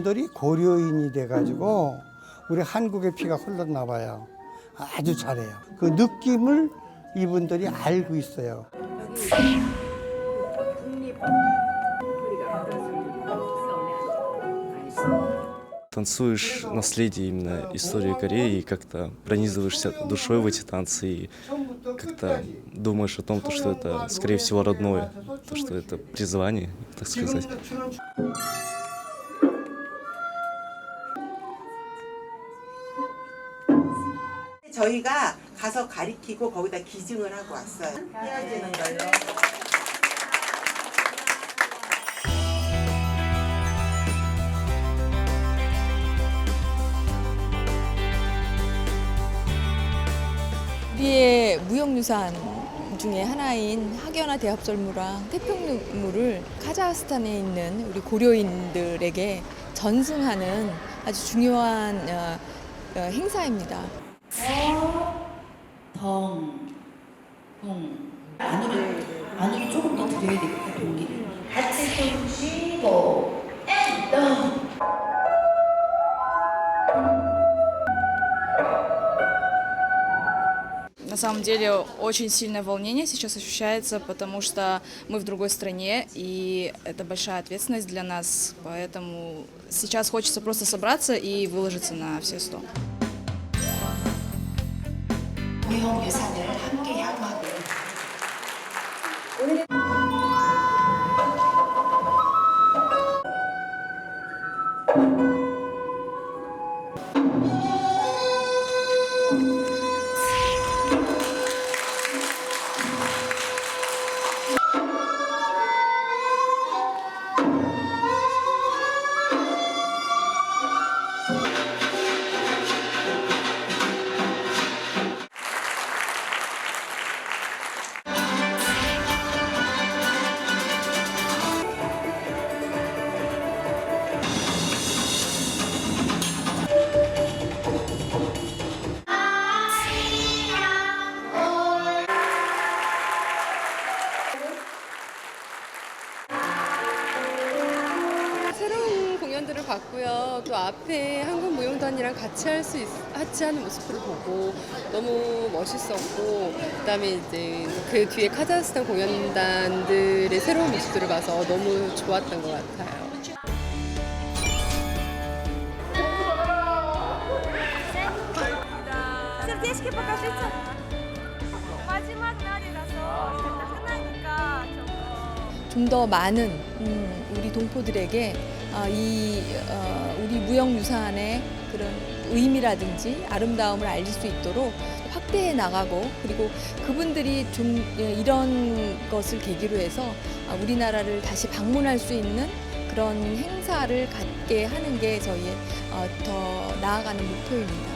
이분들이 고려인이 돼가지고 우리 한국의 피가 흘렀나 봐요. 아주 잘해요. 그 느낌을 이분들이 알고 있어요. Танцуешь наследие именно истории Кореи и как-то пронизываешься душой в эти танцы и как-то думаешь о том, то, что это, скорее всего, родное, то, что это призвание, так сказать. 저희가 가서 가리키고 거기다 기증을 하고 왔어요. 헤어지는 걸로. 우리의 무형유산 중에 하나인 학연화 대합절무랑 태평유물을 카자흐스탄에 있는 우리 고려인들에게 전승하는 아주 중요한 어, 어, 행사입니다. Самом деле очень сильное волнение сейчас ощущается, потому что мы в другой стране, и это большая ответственность для нас, поэтому сейчас хочется просто собраться и выложиться на все сто. 공연들을 봤고요. 또 앞에 한국 무용단이랑 같이 할 수 같이 하는 모습들을 보고 너무 멋있었고 그다음에 이제 그 뒤에 카자흐스탄 공연단들의 새로운 모습들을 봐서 너무 좋았던 것 같아요. Сердечки покажите. 마지막 날이라서 흔하니까 좀 좀 더 많은 음, 우리 동포들에게 아, 이 어, 우리 무형유산의 그런 의미라든지 아름다움을 알릴 수 있도록 확대해 나가고 그리고 그분들이 좀 예, 이런 것을 계기로 해서 아, 우리나라를 다시 방문할 수 있는 그런 행사를 갖게 하는 게 저희의 어, 더 나아가는 목표입니다.